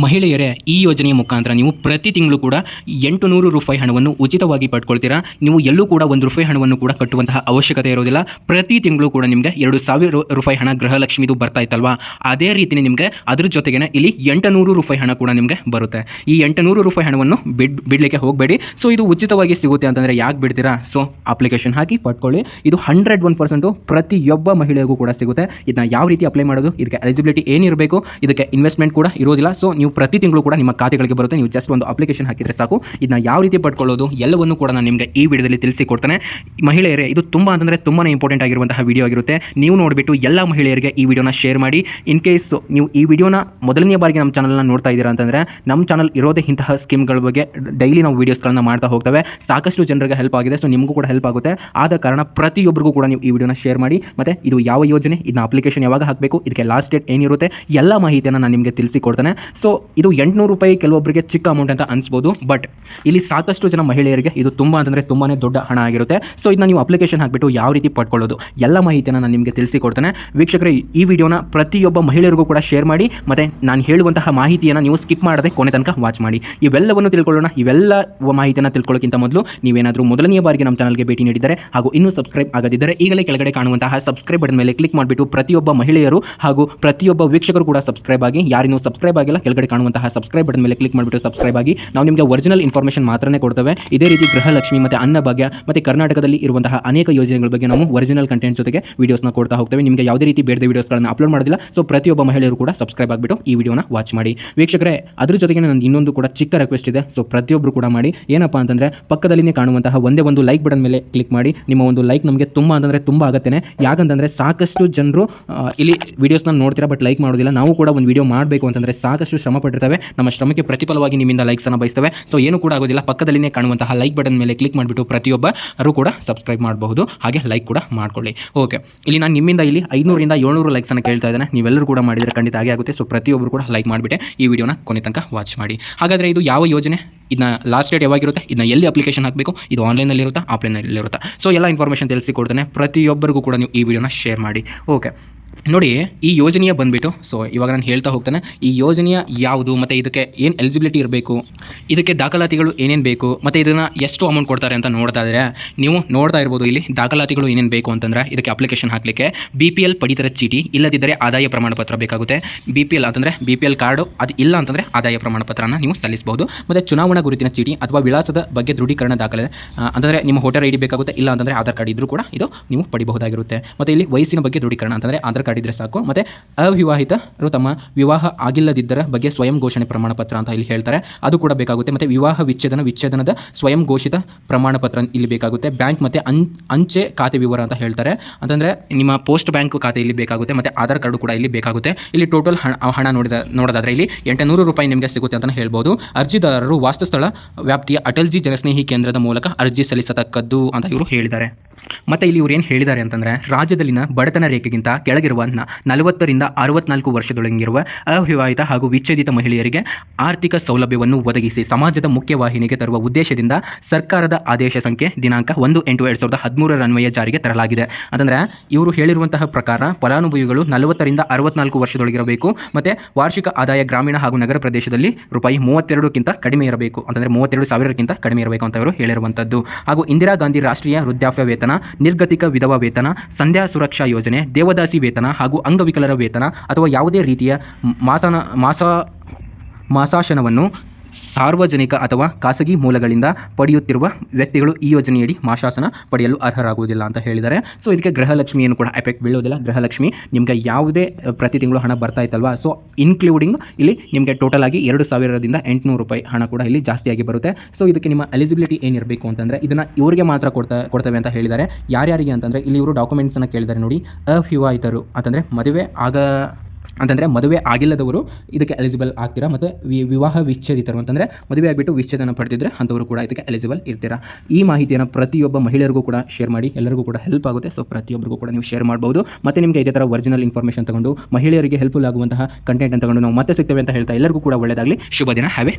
ಮಹಿಳೆಯರೇ, ಈ ಯೋಜನೆಯ ಮುಖಾಂತರ ನೀವು ಪ್ರತಿ ತಿಂಗಳು ಕೂಡ ಎಂಟು ನೂರು ರೂಪಾಯಿ ಹಣವನ್ನು ಉಚಿತವಾಗಿ ಪಡ್ಕೊಳ್ತೀರಾ? ನೀವು ಎಲ್ಲೂ ಕೂಡ ಒಂದು ರೂಪಾಯಿ ಹಣವನ್ನು ಕೂಡ ಕಟ್ಟುವಂತಹ ಅವಶ್ಯಕತೆ ಇರೋದಿಲ್ಲ. ಪ್ರತಿ ತಿಂಗಳು ಕೂಡ ನಿಮಗೆ ಎರಡು ಸಾವಿರ ರೂಪಾಯಿ ಹಣ ಗೃಹಲಕ್ಷ್ಮಿದು ಬರ್ತಾ ಇತ್ತಲ್ವಾ? ಅದೇ ರೀತಿನೇ ನಿಮಗೆ ಅದ್ರ ಜೊತೆಗೆ ಇಲ್ಲಿ ಎಂಟು ರೂಪಾಯಿ ಹಣ ಕೂಡ ನಿಮಗೆ ಬರುತ್ತೆ. ಈ ಎಂಟು ರೂಪಾಯಿ ಹಣವನ್ನು ಬಿಡ್, ಬಿಡಲಿಕ್ಕೆ ಹೋಗಬೇಡಿ. ಸೊ, ಇದು ಉಚಿತವಾಗಿ ಸಿಗುತ್ತೆ ಅಂತಂದರೆ ಯಾಕೆ ಬಿಡ್ತೀರಾ? ಸೊ, ಅಪ್ಲಿಕೇಶನ್ ಹಾಕಿ ಪಡ್ಕೊಳ್ಳಿ. ಇದು ಹಂಡ್ರೆಡ್ ಒನ್ ಪರ್ಸೆಂಟು ಪ್ರತಿಯೊಬ್ಬ ಮಹಿಳೆಗೂ ಕೂಡ ಸಿಗುತ್ತೆ. ಇದನ್ನ ಯಾವ ರೀತಿ ಅಪ್ಲೈ ಮಾಡೋದು? ಇದಕ್ಕೆ ಎಲಿಜಿಬಿಲಿಟಿ ಏನಿರಬೇಕು? ಇದಕ್ಕೆ ಇನ್ವೆಸ್ಟ್ಮೆಂಟ್ ಕೂಡ ಇರೋದಿಲ್ಲ. ಸೊ, ನೀವು ಪ್ರತಿ ತಿಂಗಳು ಕೂಡ ನಿಮ್ಮ ಖಾತೆಗಳಿಗೆ ಬರುತ್ತೆ. ನೀವು ಜಸ್ಟ್ ಒಂದು ಅಪ್ಲಿಕೇಶನ್ ಹಾಕಿದರೆ ಸಾಕು. ಇದನ್ನ ಯಾವ ರೀತಿ ಪಡ್ಕೊಳ್ಳೋದು ಎಲ್ಲವನ್ನು ಕೂಡ ನಾನು ನಿಮಗೆ ಈ ವಿಡಿಯೋದಲ್ಲಿ ತಿಳಿಸಿ ಕೊಡ್ತೇನೆ ಮಹಿಳೆಯರೇ, ಇದು ತುಂಬ ಅಂತಂದರೆ ತುಂಬಾ ಇಂಪಾರ್ಟೆಂಟ್ ಆಗಿರುವಂತಹ ವಿಡಿಯೋ ಆಗಿರುತ್ತೆ. ನೀವು ನೋಡಿಬಿಟ್ಟು ಎಲ್ಲ ಮಹಿಳೆಯರಿಗೆ ಈ ವಿಡಿಯೋನ ಶೇರ್ ಮಾಡಿ. ಇನ್ ಕೇಸ್ ನೀವು ಈ ವಿಡಿಯೋನ ಮೊದಲನೇ ಬಾರಿಗೆ ನಮ್ಮ ಚಾನಲ್ನ ನೋಡ್ತಾ ಇದ್ದೀರಾ ಅಂತಂದರೆ, ನಮ್ಮ ಚಾನಲ್ ಇರೋದೇ ಇಂತಹ ಸ್ಕೀಮ್ಗಳ ಬಗ್ಗೆ ಡೈಲಿ ನಾವು ವೀಡಿಯೋಸ್ಗಳನ್ನ ಮಾಡ್ತಾ ಹೋಗ್ತವೆ. ಸಾಕಷ್ಟು ಜನರಿಗೆ ಹೆಲ್ಪ್ ಆಗಿದೆ ಸೊ ನಿಮಗೂ ಕೂಡ ಹೆಲ್ಪ್ ಆಗುತ್ತೆ. ಆದ ಕಾರಣ ಪ್ರತಿಯೊಬ್ಬರಿಗೂ ಕೂಡ ನೀವು ಈ ವಿಡಿಯೋನ ಶೇರ್ ಮಾಡಿ. ಮತ್ತು ಇದು ಯಾವ ಯೋಜನೆ, ಇದನ್ನ ಅಪ್ಲಿಕೇಶನ್ ಯಾವಾಗ ಹಾಕಬೇಕು, ಇದಕ್ಕೆ ಲಾಸ್ಟ್ ಡೇಟ್ ಏನಿರುತ್ತೆ, ಎಲ್ಲ ಮಾಹಿತಿಯನ್ನು ನಾನು ನಿಮಗೆ ತಿಳಿಸಿ ಕೊಡ್ತೇನೆ ಸೊ ಇದು ಎಂಟುನೂರು ರೂಪಾಯಿ ಕೆಲವೊಬ್ಬರಿಗೆ ಚಿಕ್ಕ ಅಮೌಂಟ್ ಅಂತ ಅನಿಸ್ಬೋದು ಬಟ್ ಇಲ್ಲಿ ಸಾಕಷ್ಟು ಜನ ಮಹಿಳೆಯರಿಗೆ ಇದು ತುಂಬ ಅಂತಂದರೆ ತುಂಬಾ ದೊಡ್ಡ ಹಣ ಆಗಿರುತ್ತೆ. ಸೊ ಇದನ್ನ ನೀವು ಅಪ್ಲಿಕೇಶನ್ ಹಾಕಿಬಿಟ್ಟು ಯಾವ ರೀತಿ ಪಡ್ಕೊಳ್ಳೋದು? ಎಲ್ಲ ಮಾಹಿತಿಯನ್ನು ನಾನು ನಿಮಗೆ ತಿಳಿಸಿಕೊಡ್ತೇನೆ. ವೀಕ್ಷಕರೇ, ಈ ವಿಡಿಯೋನ ಪ್ರತಿಯೊಬ್ಬ ಮಹಿಳೆಯರಿಗೂ ಕೂಡ ಶೇರ್ ಮಾಡಿ, ಮತ್ತು ನಾನು ಹೇಳುವಂತಹ ಮಾಹಿತಿಯನ್ನು ನೀವು ಸ್ಕಿಪ್ ಮಾಡದೆ ಕೊನೆ ತನಕ ವಾಚ್ ಮಾಡಿ. ಇವೆಲ್ಲವನ್ನು ತಿಳ್ಕೊಳ್ಳೋಣ. ಇವೆಲ್ಲ ಮಾಹಿತಿಯನ್ನು ತಿಳ್ಕೊಳ್ಳೋಕ್ಕಿಂತ ಮೊದಲು ನೀವೇನಾದರೂ ಮೊದಲನೆಯ ಬಾರಿಗೆ ನಮ್ಮ ಚಾನಲ್ಗೆ ಭೇಟಿ ನೀಡಿದರೆ ಹಾಗೂ ಇನ್ನೂ ಸಬ್ಸ್ಕ್ರೈಬ್ ಆಗದಿದ್ದರೆ ಈಗಲೇ ಕೆಳಗಡೆ ಕಾಣುವಂತಹ ಸಬ್ಸ್ಕ್ರೈಬ್ ಬಟನ್ ಮೇಲೆ ಕ್ಲಿಕ್ ಮಾಡಿಬಿಟ್ಟು ಪ್ರತಿಯೊಬ್ಬ ಮಹಿಳೆಯರು ಹಾಗೂ ಪ್ರತಿಯೊಬ್ಬ ವೀಕ್ಷಕರು ಕೂಡ ಸಬ್ಸ್ಕ್ರೈಬ್ ಆಗಿ, ಯಾರಿನ್ನೂ ಸಬ್ಸ್ಕ್ರೈಬ್ ಆಗಿಲ್ಲ, ಕೆಳಗಡೆ ಕಾಣುವಂತಹ ಸಬ್ಸ್ಕ್ರೈಬ್ ಬಟನ್ ಮೇಲೆ ಕ್ಲಿಕ್ ಮಾಡಿಬಿಟ್ಟು ಸಬ್ಸ್ಕ್ರೈಬ್ ಆಗಿ. ನಾವು ನಿಮಗೆ ಒರಿಜಿನಲ್ ಇನ್ಫಾರ್ಮೇಷನ್ ಮಾತ್ರನೇ ಕೊಡ್ತೇವೆ. ಇದೇ ರೀತಿ ಗೃಹಲಕ್ಷ್ಮಿ ಮತ್ತು ಅನ್ನಭಾಗ್ಯ ಮತ್ತು ಕರ್ನಾಟಕದಲ್ಲಿ ಇರುವಂತಹ ಅನೇಕ ಯೋಜನೆಗಳ ಬಗ್ಗೆ ನಾವು ಒರಿಜಿನಲ್ ಕಂಟೆಂಟ್ ಜೊತೆಗೆ ವೀಡಿಯೋಸ್ನ ಕೊಡ್ತಾ ಹೋಗ್ತೇವೆ. ನಿಮಗೆ ಯಾವುದೇ ರೀತಿ ಬೇಡದ ವೀಡಿಯೋಸ್ಗಳನ್ನು ಅಪ್ಲೋಡ್ ಮಾಡೋದಿಲ್ಲ. ಸೊ ಪ್ರತಿಯೊಬ್ಬ ಮಹಿಳೆಯರು ಕೂಡ ಸಬ್ಸ್ಕ್ರೈಬ್ ಆಗಿಬಿಟ್ಟು ಈ ವಿಡಿಯೋನ ವಾಚ್ ಮಾಡಿ. ವೀಕ್ಷಕರೇ, ಅದ್ರ ಜೊತೆಗೆ ನನ್ನ ಇನ್ನೊಂದು ಕೂಡ ಚಿಕ್ಕ ರಿಕ್ವೆಸ್ಟ್ ಇದೆ. ಸೊ ಪ್ರತಿಯೊಬ್ಬರು ಕೂಡ ಮಾಡಿ. ಏನಪ್ಪ ಅಂತಂದರೆ, ಪಕ್ಕದಲ್ಲಿನೇ ಕಾಣುವಂತಹ ಒಂದೇ ಒಂದು ಲೈಕ್ ಬಟನ್ ಮೇಲೆ ಕ್ಲಿಕ್ ಮಾಡಿ. ನಿಮ್ಮ ಒಂದು ಲೈಕ್ ನಮಗೆ ತುಂಬ ಅಂತಂದರೆ ತುಂಬ ಆಗುತ್ತೇನೆ ಯಾಕಂತಂದರೆ ಸಾಕಷ್ಟು ಜನರು ಇಲ್ಲಿ ವೀಡಿಯೋಸ್ನ ನೋಡ್ತೀರಾ ಬಟ್ ಲೈಕ್ ಮಾಡೋದಿಲ್ಲ. ನಾವು ಕೂಡ ಒಂದು ವಿಡಿಯೋ ಮಾಡಬೇಕು ಅಂತಂದರೆ ಸಾಕಷ್ಟು ಶ್ರಮ ಪಟ್ಟಿರ್ತವೆ ನಮ್ಮ ಶ್ರಮಕ್ಕೆ ಪ್ರತಿಫಲವಾಗಿ ನಿಮ್ಮಿಂದ ಲೈಕ್ಸನ್ನು ಬಯಸ್ತವೆ. ಸೊ ಏನು ಕೂಡ ಆಗೋದಿಲ್ಲ. ಪಕ್ಕದಲ್ಲಿನೇ ಕಾಣುವಂತಹ ಲೈಕ್ ಬಟನ್ ಮೇಲೆ ಕ್ಲಿಕ್ ಮಾಡಿಬಿಟ್ಟು ಪ್ರತಿಯೊಬ್ಬರು ಕೂಡ ಸಬ್ಸ್ಕ್ರೈಬ್ ಮಾಡಬಹುದು. ಹಾಗೆ ಲೈಕ್ ಕೂಡ ಮಾಡ್ಕೊಳ್ಳಿ. ಓಕೆ ಇಲ್ಲಿ ನಾನು ನಿಮ್ಮಿಂದ ಇಲ್ಲಿ ಐನೂರಿಂದ ಏಳ್ನೂರು ಲೈಕ್ಸನ್ನು ಕೇಳ್ತಾ ಇದ್ದೇನೆ. ನೀವೆಲ್ಲರೂ ಕೂಡ ಮಾಡಿದರೆ ಖಂಡಿತ ಹಾಗೆ ಆಗುತ್ತೆ. ಸೊ ಪ್ರತಿಯೊಬ್ಬರು ಕೂಡ ಲೈಕ್ ಮಾಡಿಬಿಟ್ಟೆ. ಈ ವಿಡಿಯೋನ ಕೊನೆ ತನಕ ವಾಚ್ ಮಾಡಿ. ಹಾಗಾದರೆ ಇದು ಯಾವ ಯೋಜನೆ? ಇದನ್ನ ಲಾಸ್ಟ್ ಡೇಟ್ ಯಾವಾಗಿರುತ್ತೆ? ಇದನ್ನ ಎಲ್ಲಿ ಅಪ್ಲಿಕೇಶನ್ ಹಾಕಬೇಕು? ಇದು ಆನ್ಲೈನಲ್ಲಿ ಇರುತ್ತಾ ಆಫ್ಲೈನಲ್ಲಿ ಇರುತ್ತಾ ಸೊ ಎಲ್ಲ ಇನ್ಫಾರ್ಮೇಷನ್ ತಿಳಿಸಿ ಕೊಡ್ತೇನೆ. ಪ್ರತಿಯೊಬ್ಬರಿಗೂ ಕೂಡ ನೀವು ಈ ವಿಡಿಯೋನ ಶೇರ್ ಮಾಡಿ. ಓಕೆ ನೋಡಿ, ಈ ಯೋಜನೆಯ ಬಂದ್ಬಿಟ್ಟು ಸೊ ಇವಾಗ ನಾನು ಹೇಳ್ತಾ ಹೋಗ್ತಾನೆ, ಈ ಯೋಜನೆಯ ಯಾವುದು, ಮತ್ತು ಇದಕ್ಕೆ ಏನು ಎಲಿಜಿಬಿಲಿಟಿ ಇರಬೇಕು, ಇದಕ್ಕೆ ದಾಖಲಾತಿಗಳು ಏನೇನು ಬೇಕು, ಮತ್ತು ಇದನ್ನು ಎಷ್ಟು ಅಮೌಂಟ್ ಕೊಡ್ತಾರೆ ಅಂತ ನೋಡ್ತಾ ಇದ್ದರೆ ನೀವು ನೋಡ್ತಾ ಇರ್ಬೋದು ಇಲ್ಲಿ ದಾಖಲಾತಿಗಳು ಏನೇನು ಬೇಕು ಅಂತಂದರೆ, ಇದಕ್ಕೆ ಅಪ್ಲಿಕೇಶನ್ ಹಾಕಲಿಕ್ಕೆ ಬಿ ಪಿ ಎಲ್ ಪಡಿತರ ಚೀಟಿ, ಇಲ್ಲದಿದ್ದರೆ ಆದಾಯ ಪ್ರಮಾಣಪತ್ರ ಬೇಕಾಗುತ್ತೆ. ಬಿ ಪಿ ಎಲ್ ಅಂತಂದರೆ ಬಿ ಪಿ ಎಲ್ ಕಾರ್ಡು, ಅದು ಇಲ್ಲ ಅಂತಂದರೆ ಆದಾಯ ಪ್ರಮಾಣಪತ್ರನ ನೀವು ಸಲ್ಲಿಸಬಹುದು. ಮತ್ತು ಚುನಾವಣಾ ಗುರುತಿನ ಚೀಟಿ ಅಥವಾ ವಿಳಾಸದ ಬಗ್ಗೆ ದೃಢೀಕರಣ ದಾಖಲೆ ಅಂದರೆ ನಿಮ್ಮ ಹೋಟೆಲ್ ಐ ಡಿ ಬೇಕಾಗುತ್ತೆ, ಇಲ್ಲ ಅಂತಂದರೆ ಆಧಾರ್ ಕಾರ್ಡ್ ಇದ್ದರೂ ಕೂಡ ಇದು ನೀವು ಪಡಿಬಹುದಾಗಿರುತ್ತೆ. ಮತ್ತು ಇಲ್ಲಿ ವಯಸ್ಸಿನ ಬಗ್ಗೆ ದೃಢೀಕರಣ ಅಂತಂದರೆ, ಆಧಾರ್ ಇದ್ದರೆ ಸಾಕು. ಮತ್ತು ಅವಿವಾಹಿತರು ತಮ್ಮ ವಿವಾಹ ಆಗಿಲ್ಲದಿದ್ದರ ಬಗ್ಗೆ ಸ್ವಯಂ ಘೋಷಣೆ ಪ್ರಮಾಣ ಪತ್ರ ಅಂತ ಇಲ್ಲಿ ಹೇಳ್ತಾರೆ. ಅದು ಕೂಡ ಬೇಕಾಗುತ್ತೆ. ಮತ್ತು ವಿವಾಹ ವಿಚ್ಛೇದನ, ವಿಚ್ಛೇದನದ ಸ್ವಯಂ ಘೋಷಿತ ಪ್ರಮಾಣ ಪತ್ರ ಇಲ್ಲಿ ಬೇಕಾಗುತ್ತೆ. ಬ್ಯಾಂಕ್ ಮತ್ತು ಅಂ, ಅಂಚೆ ಖಾತೆ ವಿವರ ಅಂತ ಹೇಳ್ತಾರೆ. ಅಂತಂದರೆ ನಿಮ್ಮ ಪೋಸ್ಟ್ ಬ್ಯಾಂಕ್ ಖಾತೆ ಇಲ್ಲಿ ಬೇಕಾಗುತ್ತೆ. ಮತ್ತು ಆಧಾರ್ ಕಾರ್ಡು ಕೂಡ ಇಲ್ಲಿ ಬೇಕಾಗುತ್ತೆ. ಇಲ್ಲಿ ಟೋಟಲ್ ಹಣ ಹಣ ನೋಡಿದ, ನೋಡೋದಾದರೆ ಇಲ್ಲಿ ಎಂಟುನೂರು ರೂಪಾಯಿ ನಿಮಗೆ ಸಿಗುತ್ತೆ ಅಂತಲೇ ಹೇಳ್ಬೋದು. ಅರ್ಜಿದಾರರು ವಾಸ್ತುಸ್ಥಳ ವ್ಯಾಪ್ತಿಯ ಅಟಲ್ಜಿ ಜನಸ್ನೇಹಿ ಕೇಂದ್ರದ ಮೂಲಕ ಅರ್ಜಿ ಸಲ್ಲಿಸತಕ್ಕದ್ದು ಅಂತ ಇವರು ಹೇಳಿದ್ದಾರೆ. ಮತ್ತು ಇಲ್ಲಿ ಇವ್ರು ಏನು ಹೇಳಿದ್ದಾರೆ ಅಂತಂದರೆ, ರಾಜ್ಯದಲ್ಲಿನ ಬಡತನ ರೇಖೆಗಿಂತ ಕೆಳಗಿರುವ ನಲವತ್ತರಿಂದ ಅರವತ್ನಾಲ್ಕು ವರ್ಷದೊಳಗಿರುವ ಅವಿವಾಹಿತ ಹಾಗೂ ವಿಚ್ಛೇದಿತ ಮಹಿಳೆಯರಿಗೆ ಆರ್ಥಿಕ ಸೌಲಭ್ಯವನ್ನು ಒದಗಿಸಿ ಸಮಾಜದ ಮುಖ್ಯವಾಹಿನಿಗೆ ತರುವ ಉದ್ದೇಶದಿಂದ ಸರ್ಕಾರದ ಆದೇಶ ಸಂಖ್ಯೆ ದಿನಾಂಕ ಒಂದು ಎಂಟು ಎರಡು ಸಾವಿರದ ಹದಿಮೂರರ ಅನ್ವಯ ಜಾರಿಗೆ ತರಲಾಗಿದೆ. ಅಂತಂದರೆ, ಇವರು ಹೇಳಿರುವಂತಹ ಪ್ರಕಾರ ಫಲಾನುಭವಿಗಳು ನಲವತ್ತರಿಂದ ಅರವತ್ನಾಲ್ಕು ವರ್ಷದೊಳಗಿರಬೇಕು, ಮತ್ತು ವಾರ್ಷಿಕ ಆದಾಯ ಗ್ರಾಮೀಣ ಹಾಗೂ ನಗರ ಪ್ರದೇಶದಲ್ಲಿ ರೂಪಾಯಿ ಮೂವತ್ತೆರಡಕ್ಕಿಂತ ಕಡಿಮೆ ಇರಬೇಕು, ಅಂತಂದರೆ ಮೂವತ್ತೆರಡು ಸಾವಿರಕ್ಕಿಂತ ಕಡಿಮೆ ಇರಬೇಕು ಅಂತ ಅವರು ಹೇಳಿರುವಂಥದ್ದು. ಹಾಗೂ ಇಂದಿರಾ ಗಾಂಧಿ ರಾಷ್ಟ್ರೀಯ ವೃದ್ಧಾಪ್ಯ ವೇತನ ನಿರ್ಗತಿಕ ವಿಧವಾ ವೇತನ, ಸಂಧ್ಯಾ ಸುರಕ್ಷಾ ಯೋಜನೆ, ದೇವದಾಸಿ ವೇತನ ಹಾಗೂ ಅಂಗವಿಕಲರ ವೇತನ ಅಥವಾ ಯಾವುದೇ ರೀತಿಯ ಮಾಸನ, ಮಾಸ, ಮಾಸಾಶನವನ್ನು ಸಾರ್ವಜನಿಕ ಅಥವಾ ಖಾಸಗಿ ಮೂಲಗಳಿಂದ ಪಡೆಯುತ್ತಿರುವ ವ್ಯಕ್ತಿಗಳು ಈ ಯೋಜನೆಯಡಿ ಮಾಶಾಸನ ಪಡೆಯಲು ಅರ್ಹರಾಗುವುದಿಲ್ಲ ಅಂತ ಹೇಳಿದ್ದಾರೆ. ಸೊ ಇದಕ್ಕೆ ಗೃಹಲಕ್ಷ್ಮಿಯನ್ನು ಕೂಡ ಎಫೆಕ್ಟ್ ಬೀಳೋದಿಲ್ಲ. ಗೃಹಲಕ್ಷ್ಮಿ ನಿಮಗೆ ಯಾವುದೇ ಪ್ರತಿ ತಿಂಗಳು ಹಣ ಬರ್ತಾ ಇತ್ತಲ್ವಾ? ಸೊ ಇನ್ಕ್ಲೂಡಿಂಗ್ ಇಲ್ಲಿ ನಿಮಗೆ ಟೋಟಲ್ ಆಗಿ ಎರಡು ಸಾವಿರದಿಂದ ಎಂಟುನೂರು ರೂಪಾಯಿ ಹಣ ಕೂಡ ಇಲ್ಲಿ ಜಾಸ್ತಿಯಾಗಿ ಬರುತ್ತೆ. ಸೊ ಇದಕ್ಕೆ ನಿಮ್ಮ ಎಲಿಜಿಬಿಲಿಟಿ ಏನಿರಬೇಕು ಅಂತಂದರೆ ಇದನ್ನು ಇವರಿಗೆ ಮಾತ್ರ ಕೊಡ್ತಾ, ಕೊಡ್ತೇವೆ ಅಂತ ಹೇಳಿದ್ದಾರೆ. ಯಾರ್ಯಾರಿಗೆ ಅಂತಂದರೆ ಇಲ್ಲಿ ಇವರು ಡಾಕ್ಯುಮೆಂಟ್ಸನ್ನು ಕೇಳಿದ್ದಾರೆ ನೋಡಿ. ಅವಿವಾಹಿತರು ಅಂತಂದರೆ ಮದುವೆ ಆಗ ಅಂತಂದರೆ ಮದುವೆ ಆಗಿಲ್ಲದವರು ಇದಕ್ಕೆ ಎಲಿಜಿಬಲ್ ಆಗ್ತೀರಾ ಮತ್ತು ವಿವಾಹ ವಿಚ್ಛೇದಿತರು ಅಂತಂದರೆ ಮದುವೆ ಆಗಿಬಿಟ್ಟು ವಿಚ್ಛೇದನ ಪಡೆದಿದ್ದರೆ ಅಂಥವರು ಕೂಡ ಇದಕ್ಕೆ ಎಲಿಜಿಬಲ್ ಇರ್ತೀರಾ. ಈ ಮಾಹಿತಿಯನ್ನು ಪ್ರತಿಯೊಬ್ಬ ಮಹಿಳೆಯರಿಗೂ ಕೂಡ ಶೇರ್ ಮಾಡಿ, ಎಲ್ಲರಿಗೂ ಕೂಡ ಹೆಲ್ಪ್ ಆಗುತ್ತೆ. ಸೊ ಪ್ರತಿಯೊಬ್ಬರಿಗೂ ಕೂಡ ನೀವು ಶೇರ್ ಮಾಡ್ಬೋದು. ಮತ್ತು ನಿಮಗೆ ಇದೇ ಥರ ಒರಿಜಿನಲ್ ಇನ್ಫಾರ್ಮೇಷನ್ ತಗೊಂಡು ಮಹಿಳೆಯರಿಗೆ ಹೆಲ್ಪ್ಫುಲ್ ಆಗುವಂತಹ ಕಂಟೆಂಟ್ ತಗೊಂಡು ನಾವು ಮತ್ತೆ ಸಿಗ್ತೇವೆ ಅಂತ ಹೇಳ್ತಾ ಎಲ್ಲರಿಗೂ ಕೂಡ ಒಳ್ಳೆಯದಾಗಲಿ ಶುಭ ದಿನ. ಹ್ಯಾವ್